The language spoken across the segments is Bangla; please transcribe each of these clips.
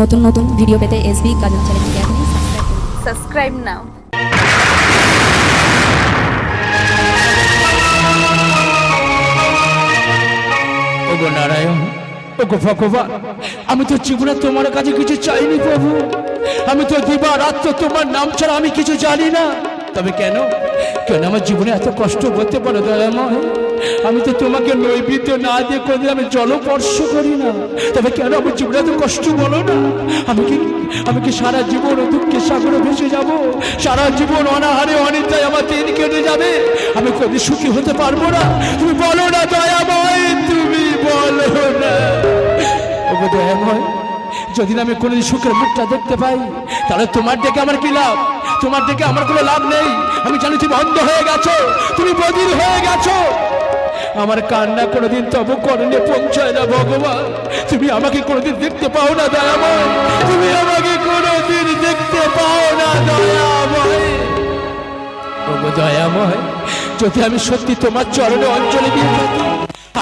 নতুন নতুন ভিডিও পেতে এসবি গাজন চ্যানেলকে এখনই সাবস্ক্রাইব now. ওগো নারায়ণ ওগো ভগবান আমি তো জীবনে তোমার কাছে কিছু চাইনি প্রভু। আমি তো দিবা রাত্র তোমার নাম ছাড়া আমি কিছু জানি না। তবে কেন? কেন আমার জীবনে এত কষ্ট করতে পারো দয়াময়? আমি তো তোমাকে নৈবেদ্য না দিয়ে কোনদিন আমি জলস্পর্শ করি না। তবে কেন আমার জীবনে এত কষ্ট বলো না? আমি কি আমি কি সারা জীবন দুঃখের সাগরে ভেসে যাব? সারা জীবন অনাহারে অনিদ্রায় আমার দিন কেটে যাবে? আমি কোনদিন সুখী হতে পারব না। তুমি বলো না, দয়াময়, তুমি বলো না। দয়াময়, যদি আমি কোনোদিন সুখের মুখটা দেখতে পাই, তাহলে তোমার দেখে আমার কি লাভ? তোমার দেখে আমার কোনো লাভ নেই। আমি জানি তুমি অন্ধ হয়ে গেছো, তুমি বদির হয়ে গেছো। আমার কান্না কোনোদিন তবু করণে পৌঁছায় না ভগবান। তুমি আমাকে কোনোদিন দেখতে পাও না, দয়াময়। তুমি আমাকে কোনোদিন দেখতে পাও না, দয়াময়। দয়াময়, যদি আমি সত্যি তোমার চরণে অঞ্চলে দিয়ে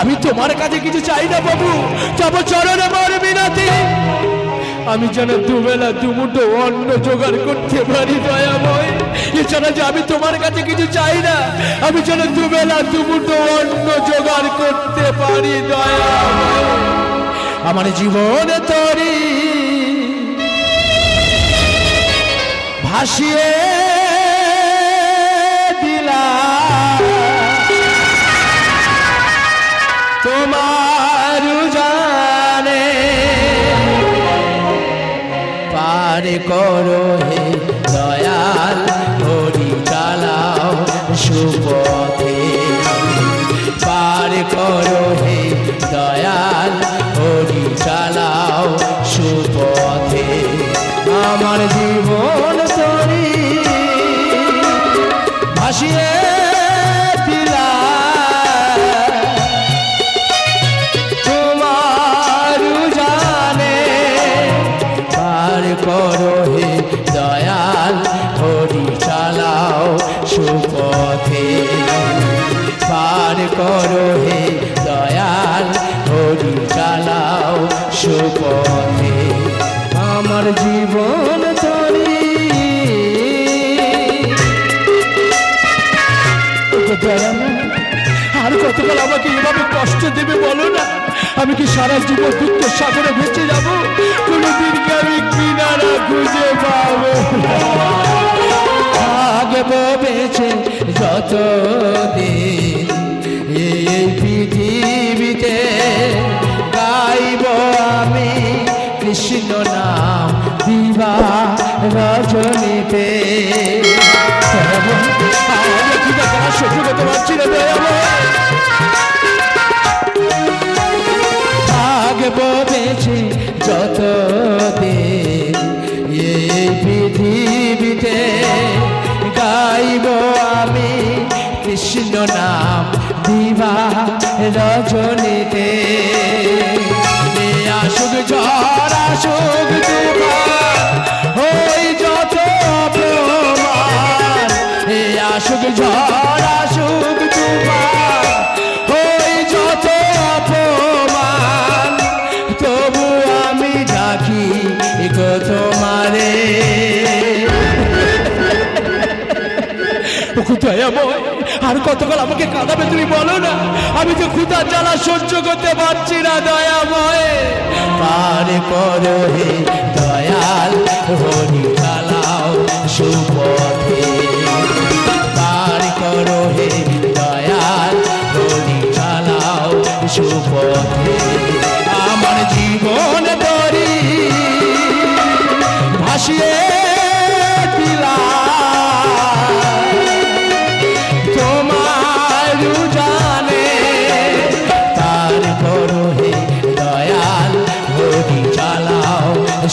আমি তোমার কাছে কিছু চাই না বাবু। যাব চরণে আমার বিনাতি। আমি যেন দুবেলা দুমুটো অন্ন জোগাড় করতে পারি, দয়াময়। এছাড়া যে আমি তোমার কাছে কিছু চাই না। আমি যেন দুবেলা দুমুটো অন্ন জোগাড় করতে পারি, দয়া আমার জীবনে তরি ভাসিয়ে দিলা তোমার জানে পার করো হে আমার আমি কি সারা জীবন দুঃখের সাগরে ভেসে যাব? কোনোদিন কি আমি কিনারা খুঁজে পাবো? থাকব যত দিন এই পৃথিবীতে গাইব আমি কৃষ্ণ নাম দিবা রজনীতে। আমাকে কি দেখা করতে পারছি না নাম দিবা রজনীতে। আসুক ঝড়, আসুক ওই যত অপমান এ আসুক ঝড়, আসুক ওই যত অপমান তবু আমি ডাকি তোমারে। দয়াময় আর কতকাল আমাকে কাঁদাবে তুমি বলো না? আমি তো ক্ষুধার জ্বালা সহ্য করতে পারছি না, দয়াময়। পারে পর হে দয়াল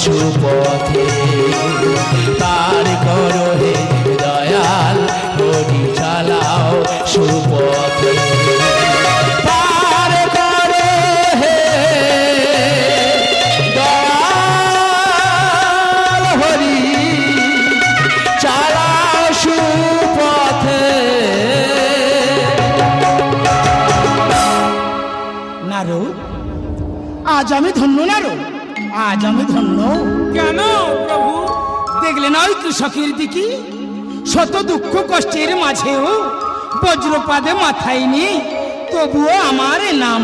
সুপথে। তার করো হে দয়াল চালাও সুপথে। আজ আমি ধন্য নারো আজ আমি ধন্য। কেন প্রভু? দেখলে না ওই কৃষকের দিকে? শত দুঃখ কষ্টের মাঝেও বজ্রপাদে মাথায় নিয়ে তবুও আমার নাম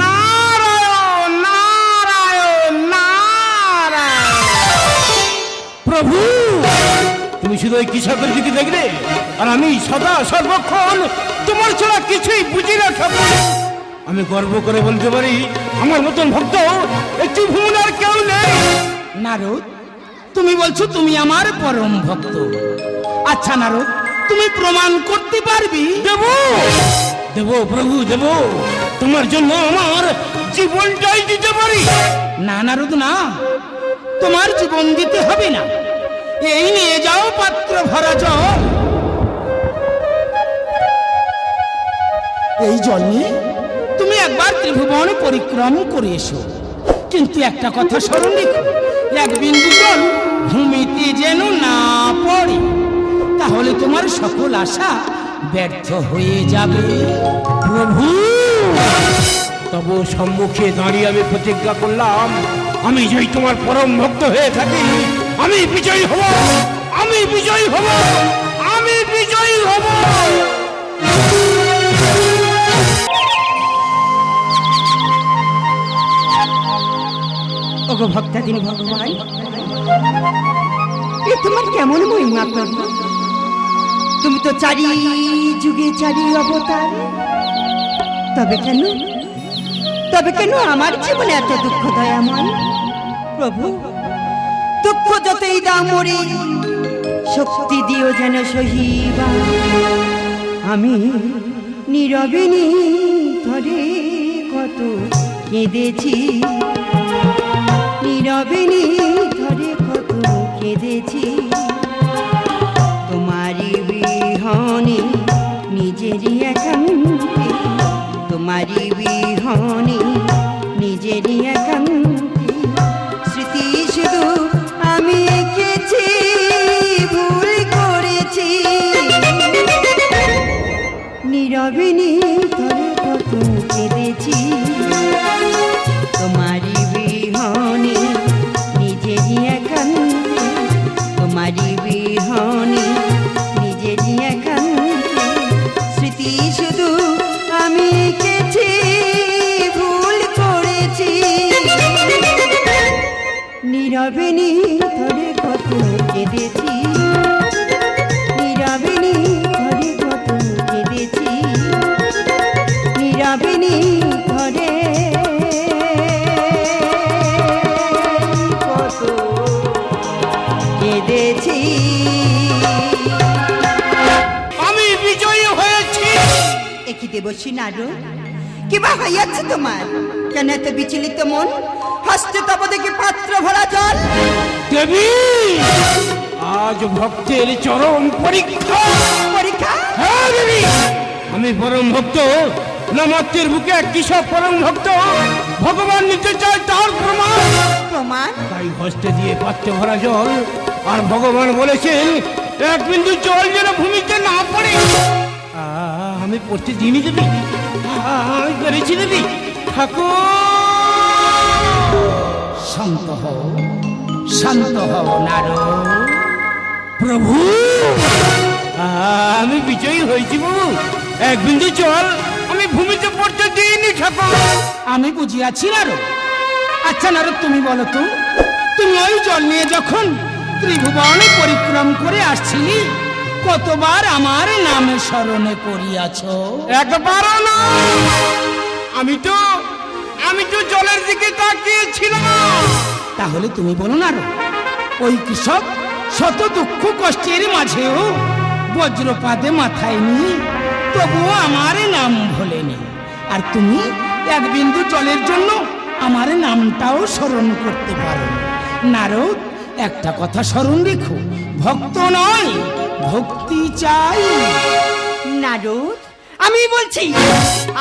নারায়ণ নারায়ণ নারায়ণ। প্রভু তুমি শুধু ওই কৃষকের দিকে দেখলে? আর আমি সদা সর্বক্ষণ তোমার ছাড়া কিছুই বুঝি না ঠাকুর। আমি গর্ব করে বলতে পারি আমার মতন ভক্ত একটি ভুল আর কেউ নেই। নারদ তুমি বলছো তুমি আমার পরম ভক্ত। আচ্ছা নারদ তুমি প্রমাণ করতে পারবি? দেব। দেব প্রভু দেব। তোমার জন্য আমার জীবনটাই দিতে পারি। না নারদ না। তোমার জীবন দিতে হবে না। এই নিয়ে যাও পাত্র ভরা জল এই জল নিয়ে একবার ত্রিভুবন পরিক্রম করে এসো। কিন্তু একটা কথা স্মরণ রেখো, এক বিন্দু জল ভূমিতে যেন না পড়ে, তাহলে তোমার সকল আশা ব্যর্থ হয়ে যাবে। প্রভু, তব সম্মুখে দাঁড়িয়ে আমি প্রতিজ্ঞা করলাম, আমি যদি তোমার পরম ভক্ত হয়ে থাকি, আমি বিজয়ী হব, আমি বিজয়ী হব, আমি বিজয়ী হব। ওগো ভক্তাদিনী ভগবান এ তোমার কেমন মহিমা প্রভু তুমি তো চারি যুগে চারি অবতার। তবে কেন? তবে কেন আমার জীবনে এত দুঃখ দয়াময়? প্রভু, দুঃখ যতই দাও মরে, শক্তি দিও যেন সহিবা। আমি নীরবে ধরে কত কেঁদেছি নীরবে ধরে কত কেঁদেছি। তোমারই বিহনে নিজেরই একান্তে, তোমারই বিহনে নিজেরই একান্তে। স্মৃতি শুধু আমি এঁকেছি, ভুল করেছি। নীরবে ধরে কত কেঁদেছি। একই দেবশ্রী নারু কিবা হইয়াছে তোমার? কেন এত বিচলিত মন? হস্তে তব দেখে পাত্র ভরা জল। দেবী আজ ভক্তের চরম পরীক্ষা। পরীক্ষা? হ্যাঁ দেবী আমি পরম ভক্ত নমত্বের বুকে এক কৃষক পরম ভক্ত। ভগবান নিতে চায় তার প্রমাণ। প্রমাণ? তাই হস্তে দিয়ে পাত্রে ভরা জল আর ভগবান বলেছেন এক বিন্দু জল যেন ভূমিতে না পড়ে। আমি পড়তে দিইনি দেবী। আমি পেরেছি দেবী। ঠাকুর। শান্ত হও শান্ত হও নারদ। প্রভু, আমি বিজয়ী হয়েছি বাবু এক বিন্দু জল আমি ভূমিতে পড়তে দিইনি ঠাকুর। আমি বুঝিয়াছি নারদ। আচ্ছা নারদ, তুমি বলো তো, তুমি ওই জল নিয়ে যখন ত্রিভুবনে পরিক্রম করে আসছিলি কতবার আমার নামে স্মরণে করিয়াছ? একবারও না। আমি তো আমি তো জলের দিকে তাকিয়েছিলাম। তাহলে তুমি বলো না ওই কৃষক শত দুঃখ কষ্টের মাঝেও বজ্রপাতে মাথায় নিয়ে তবুও আমার নাম ভোলেনি। আর তুমি এক বিন্দু জলের জন্য আমার নামটাও স্মরণ করতে পারো নারদ একটা কথা স্মরণ রেখো ভক্ত নয় ভক্তি চাই। নারদ আমি বলছি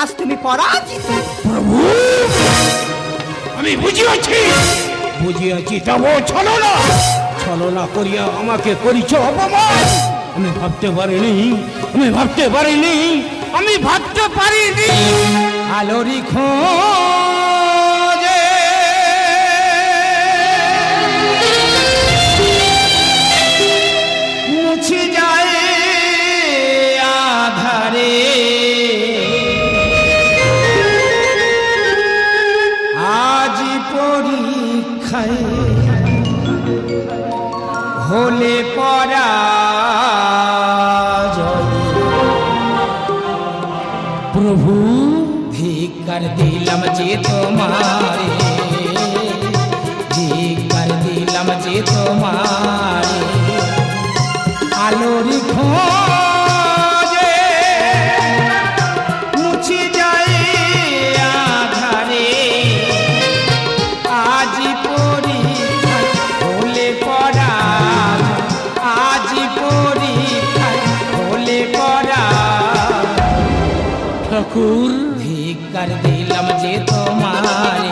আজ তুমি পরাজিত। প্রভু আমি বুঝিয়াছি বুঝিয়াছি তবু ছলো না ছলো না করিয়া আমাকে করিছ অপমান। আমি ভাবতে পারিনি আমি ভাবতে পারিনি আমি ভাবতে পারিনি। আলোরি খোঁজে হলে পরা ঠাকুর ধিকার দিলাম যে তোমারে।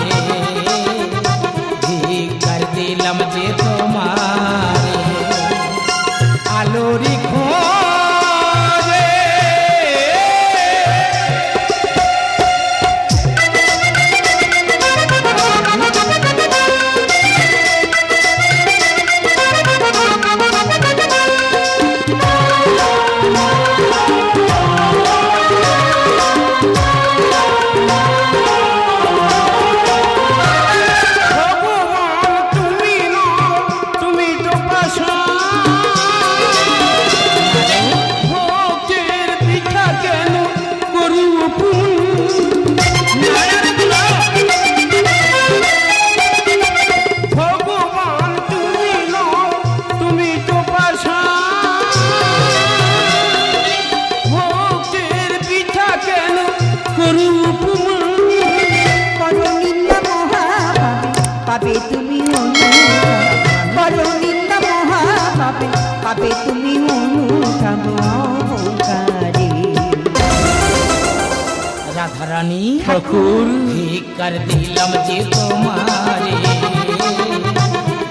রাধারানী ঠাকুর। ধিকার দিলাম যে তোমারে।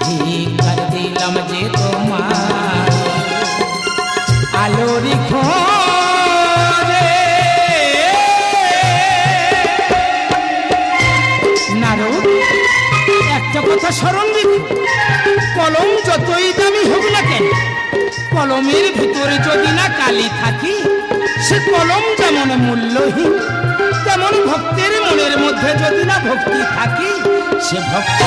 ধিকার দিলাম যে তোমার। আলোরি খোঁজে। নারদ, একটা কথা স্মরণ রেখো কলম যতই দামি হোক না কেন, কলমের ভিতরে যদি না কালি থাকি, সে কলম যেমন মূল্যহীন তেমন ভক্তের মনের মধ্যে যদি না ভক্তি থাকি সে ভক্ত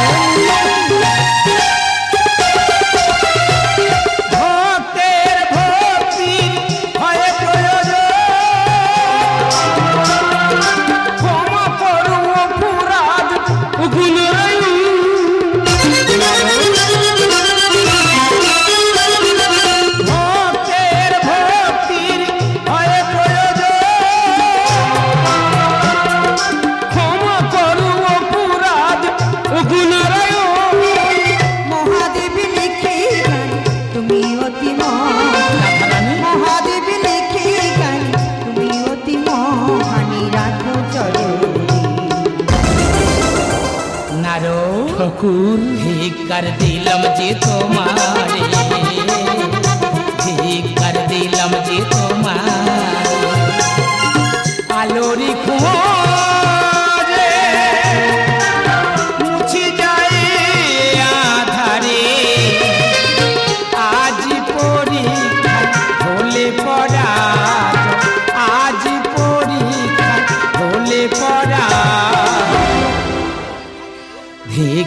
নারো ঠাকুর। ভিক্ষার দিলাম যে তোমারে। ধিকার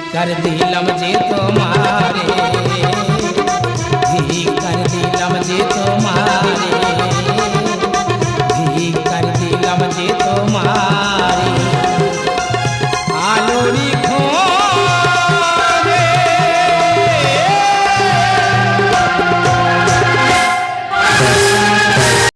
ধিকার দিলাম যে তোমারে